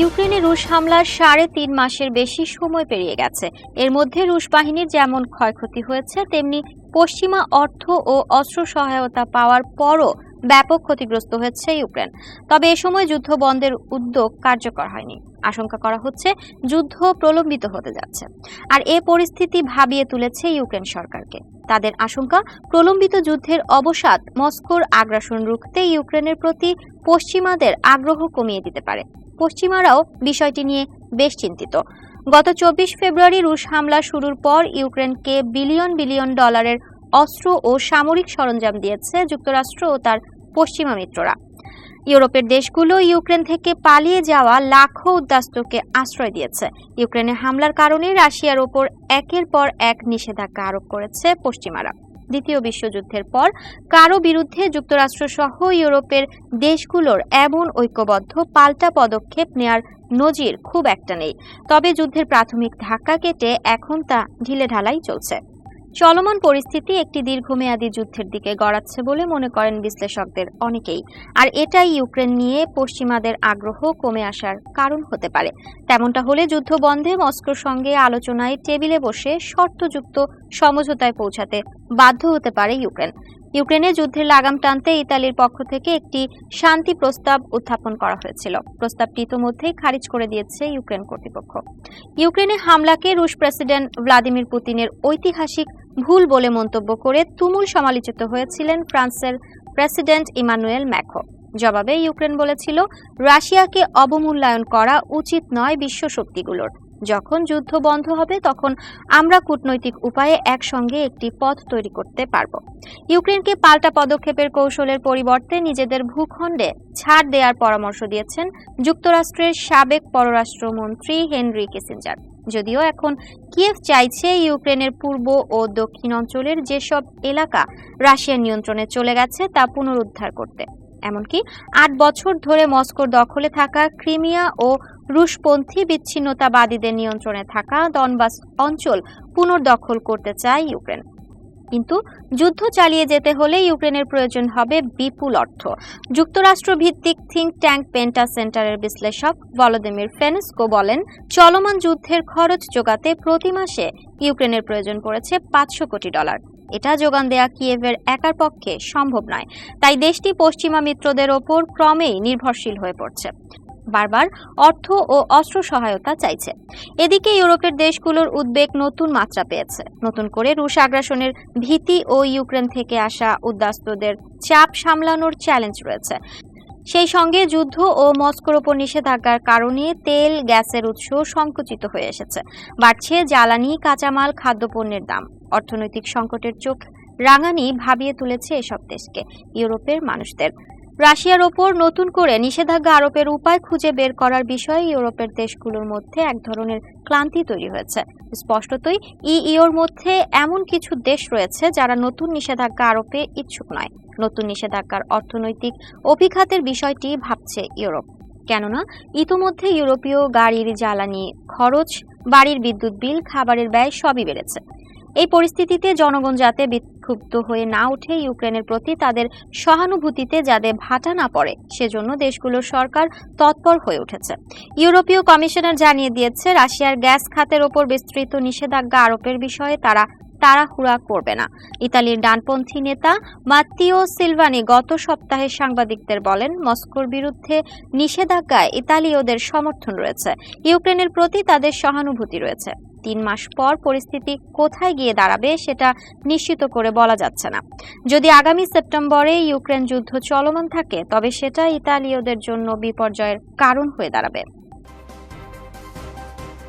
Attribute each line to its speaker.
Speaker 1: ইউক্রেনে রুশ হামলার সাড়ে তিন মাসের বেশি সময় পেরিয়ে গেছে। এর মধ্যে রুশ বাহিনীর যেমন ক্ষয়ক্ষতি হয়েছে, তেমনি পশ্চিমা অর্থ ও অস্ত্র সহায়তা পাওয়ার পরও ব্যাপক ক্ষতিগ্রস্ত হয়েছে ইউক্রেন। তবে এ সময় যুদ্ধ বন্ধের উদ্যোগ কার্যকর হয়নি। আশঙ্কা করা হচ্ছে যুদ্ধ প্রলম্বিত হতে যাচ্ছে। আর এ পরিস্থিতি ভাবিয়ে তুলেছে ইউক্রেন সরকারকে। তাদের আশঙ্কা, প্রলম্বিত যুদ্ধের অবসাদ মস্কোর আগ্রাসন রুখতে ইউক্রেনের প্রতি পশ্চিমাদের আগ্রহ কমিয়ে দিতে পারে। পশ্চিমারাও বিষয়টি নিয়ে বেশ চিন্তিত। গত চব্বিশ ফেব্রুয়ারি রুশ হামলা শুরুর পর ইউক্রেনকে বিলিয়ন বিলিয়ন ডলারের অস্ত্র ও সামরিক সরঞ্জাম দিয়েছে যুক্তরাষ্ট্র ও তার পশ্চিমা মিত্ররা। ইউরোপের দেশগুলো ইউক্রেন থেকে পালিয়ে যাওয়া লাখো উদ্বাস্তুকে আশ্রয় দিয়েছে। ইউক্রেনে হামলার কারণে রাশিয়ার ওপর একের পর এক নিষেধাজ্ঞা আরোপ করেছে পশ্চিমারা। দ্বিতীয় বিশ্বযুদ্ধের পর কারও বিরুদ্ধে যুক্তরাষ্ট্র সহ ইউরোপের দেশগুলোর এমন ঐক্যবদ্ধ পাল্টা পদক্ষেপ নেয়ার নজির খুব একটা নেই। তবে যুদ্ধের প্রাথমিক ধাক্কা কেটে এখন তা ঢিলে ঢালাই চলছে। চলমান পরিস্থিতি একটি দীর্ঘমেয়াদী যুদ্ধের দিকে গড়াচ্ছে বলে মনে করেন বিশ্লেষকদের অনেকেই। আর এটাই ইউক্রেন নিয়ে পশ্চিমাদের আগ্রহ কমে আসার কারণ হতে পারে। তেমনটা হলে যুদ্ধ বন্ধে মস্কোর সঙ্গে আলোচনায় টেবিলে বসে শর্তযুক্ত সমঝোতায় পৌঁছাতে বাধ্য হতে পারে ইউক্রেন। ইউক্রেনে যুদ্ধের লাগাম টানতে ইতালির পক্ষ থেকে একটি শান্তি প্রস্তাব উত্থাপন করা হয়েছিল। প্রস্তাবটি ইতোমধ্যেই খারিজ করে দিয়েছে ইউক্রেন কর্তৃপক্ষ। ইউক্রেনে হামলাকে রুশ প্রেসিডেন্ট ভ্লাদিমির পুতিনের ঐতিহাসিক ভুল বলে মন্তব্য করে তুমুল সমালোচিত হয়েছিলেন ফ্রান্সের প্রেসিডেন্ট ইমানুয়েল ম্যাখো জবাবে ইউক্রেন বলেছিল, রাশিয়াকে অবমূল্যায়ন করা উচিত নয় বিশ্ব শক্তিগুলোর। যখন যুদ্ধ বন্ধ হবে, তখন আমরা কূটনৈতিক উপায়ে একসঙ্গে একটি পথ তৈরি করতে পারব। ইউক্রেনকে পাল্টা পদক্ষেপের কৌশলের পরিবর্তে নিজেদের ভূখণ্ডে ছাড় দেওয়ার পরামর্শ দিয়েছেন যুক্তরাষ্ট্রের সাবেক পররাষ্ট্রমন্ত্রী হেনরি কিসিঞ্জার। যদিও এখন কিয়েভ চাইছে ইউক্রেনের পূর্ব ও দক্ষিণ অঞ্চলের যেসব এলাকা রাশিয়ার নিয়ন্ত্রণে চলে গেছে তা পুনরুদ্ধার করতে। এমনকি আট বছর ধরে মস্কোর দখলে থাকা ক্রিমিয়া ও রুশপন্থী বিচ্ছিন্নতাবাদীদের নিয়ন্ত্রণে থাকা দনবাস অঞ্চল পুনর্দখল করতে চায় ইউক্রেন। কিন্তু যুদ্ধ চালিয়ে যেতে হলে ইউক্রেনের প্রয়োজন হবে বিপুল অর্থ। যুক্তরাষ্ট্র ভিত্তিক থিঙ্ক ট্যাঙ্ক পেন্টা সেন্টারের বিশ্লেষক ভলোদিমির ফেনেস্কো বলেন, চলমান যুদ্ধের খরচ যোগাতে প্রতি মাসে ইউক্রেনের প্রয়োজন পড়েছে পাঁচশো কোটি ডলার। এটা যোগান দেয়া কিয়েভের একার পক্ষে সম্ভব নয়। তাই দেশটি পশ্চিমা মিত্রদের ওপর ক্রমেই নির্ভরশীল হয়ে পড়ছে। বারবার অর্থ ও অস্ত্র সহায়তা চাইছে। এদিকে ইউরোপের দেশগুলোর উদ্বেগ নতুন মাত্রা পেয়েছে। নতুন করে রুশ আগ্রাসনের ভীতি ও ইউক্রেন থেকে আসা উদ্বাস্তুদের চাপ সামলানোর চ্যালেঞ্জ রয়েছে। সেই সঙ্গে যুদ্ধ ও মস্কোর ওপর নিষেধাজ্ঞার কারণে তেল, গ্যাসের উৎস সংকুচিত হয়ে এসেছে। বাড়ছে জ্বালানি, কাঁচামাল, খাদ্যপণ্যের দাম। অর্থনৈতিক সংকটের চোখ রাঙানি ভাবিয়ে তুলেছে এসব দেশকে, ইউরোপের মানুষদের। রাশিয়ার ওপর নতুন করে নিষেধাজ্ঞা আরোপের উপায় খুঁজে বের করার বিষয়ে ইউরোপের দেশগুলোর মধ্যে এক ধরনের ক্লান্তি তৈরি হয়েছে। স্পষ্টতই ইইওর মধ্যে এমন কিছু দেশ রয়েছে যারা নতুন নিষেধাজ্ঞা আরোপে ইচ্ছুক নয়। নতুন নিষেধাজ্ঞার অর্থনৈতিক অভিঘাতের বিষয়টি ভাবছে ইউরোপ। কেননা, ইতোমধ্যে ইউরোপীয় গাড়ির জ্বালানি খরচ, বাড়ির বিদ্যুৎ বিল, খাবারের ব্যয় সবই বেড়েছে। এই পরিস্থিতিতে জনগণ যাতে বিক্ষুব্ধ হয়ে না উঠে ইউক্রেনের প্রতি তাদের সহানুভূতিতে যাতে ভাটা না পড়ে, সেজন্য দেশগুলোর সরকার তৎপর হয়ে উঠেছে। ইউরোপীয় কমিশনার জানিয়ে দিয়েছে, রাশিয়ার গ্যাস খাতের ওপর বিস্তৃত নিষেধাজ্ঞা আরোপের বিষয়ে তারা তাড়াহুড়া করবে না। ইতালির ডানপন্থী নেতা মাত্তিও সিলভানি গত সপ্তাহে সাংবাদিকদের বলেন, মস্কোর বিরুদ্ধে নিষেধাজ্ঞায় ইতালীয়দের সমর্থন রয়েছে। ইউক্রেনের প্রতি তাদের সহানুভূতি রয়েছে। তিন মাস পর পরিস্থিতি কোথায় গিয়ে দাঁড়াবে সেটা নিশ্চিত করে বলা যাচ্ছে না। যদি আগামী সেপ্টেম্বরে ইউক্রেন যুদ্ধ চলমান থাকে, তবে সেটা ইতালীয়দের জন্য বিপর্যয়ের কারণ হয়ে দাঁড়াবে।